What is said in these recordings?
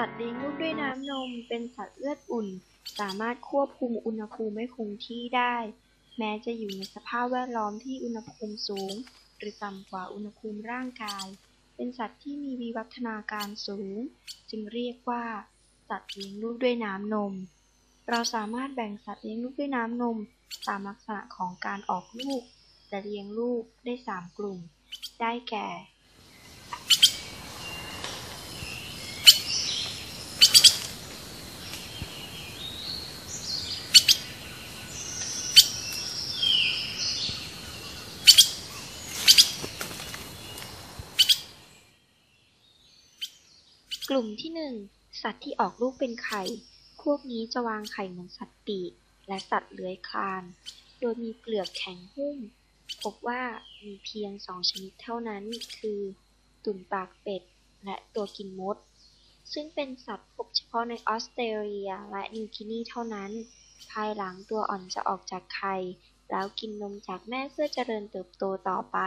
สัตว์เลี้ยงลูกด้วยน้ำนม เป็นสัตว์เลือดอุ่น สามารถควบคุมอุณหภูมิให้คงที่ได้ แม้จะอยู่ในสภาพแวดล้อมที่อุณหภูมิสูง หรือต่ำกว่าอุณหภูมิร่างกาย เป็นสัตว์ที่มีวิวัฒนาการสูง จึงเรียกว่า สัตว์เลี้ยงลูกด้วยน้ำนม เราสามารถแบ่งสัตว์เลี้ยงลูกด้วยน้ำนม ตามลักษณะของการออกลูกและเลี้ยงลูกได้สามกลุ่ม ได้แก่ กลุ่มที่หนึ่งสัตว์ที่ออกลูกเป็นไข่ พวกนี้จะวางไข่เหมือนสัตว์ปีก และสัตว์เลื้อยคลาน โดยมีเปลือกแข็งหุ้ม พบว่ามีเพียงสองชนิดเท่านั้น คือ ตุ่นปากเป็ด และตัวกินมด ซึ่งเป็นสัตว์พบเฉพาะในออสเตรเลียและนิวกินีเท่านั้น ภายหลังตัวอ่อนจะออกจากไข่ แล้วกินนมจากแม่เพื่อเจริญเติบโตต่อไป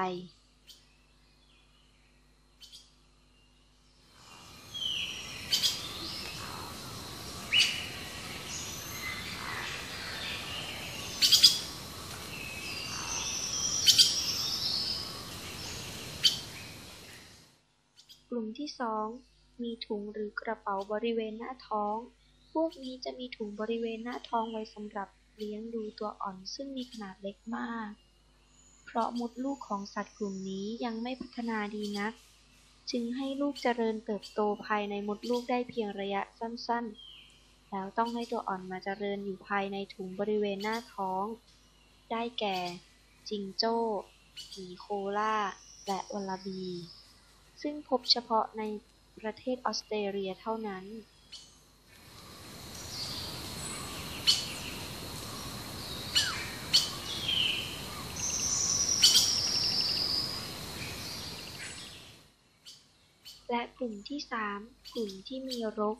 กลุ่มที่สองมีถุงหรือกระเป๋าบริเวณหน้าท้อง พวกนี้จะมีถุงบริเวณหน้าท้องไว้สำหรับเลี้ยงดูตัวอ่อนซึ่งมีขนาดเล็กมาก เพราะมดลูกของสัตว์กลุ่มนี้ยังไม่พัฒนาดีนัก จึงให้ลูกเจริญเติบโตภายในมดลูกได้เพียงระยะสั้นๆ แล้วต้องให้ตัวอ่อนมาเจริญอยู่ภายในถุงบริเวณหน้าท้อง ได้แก่ จิงโจ้หมีโคล่า และวลลาบี ซึ่งพบเฉพาะในประเทศออสเตรเลียเท่านั้นและกลุ่มที่ 3 กลุ่มที่มีรก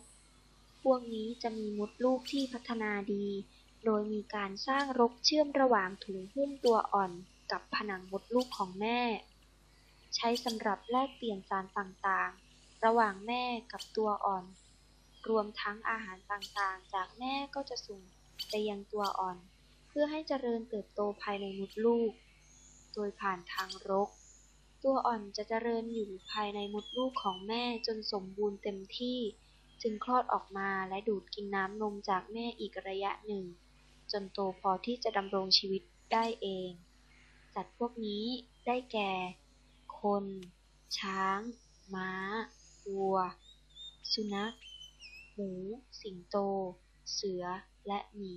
พวกนี้จะมีมดลูกที่พัฒนาดี โดยมีการสร้างรกเชื่อมระหว่างถุงหุ้มตัวอ่อนกับผนังมดลูกของแม่ ใช้สำหรับแลกเปลี่ยนสารต่างๆ ระหว่างแม่กับตัวอ่อน รวมทั้งอาหารต่างๆ จากแม่ก็จะส่งไปยังตัวอ่อน เพื่อให้เจริญเติบโตภายในมดลูก โดยผ่านทางรก ตัวอ่อนจะเจริญอยู่ภายในมดลูกของแม่จนสมบูรณ์เต็มที่ จึงคลอดออกมาและดูดกินน้ำนมจากแม่อีกระยะหนึ่ง จนโตพอที่จะดำรงชีวิตได้เอง สัตว์พวกนี้ได้แก่ คน ช้าง ม้า วัว สุนัข หมู สิงโต เสือ และหมี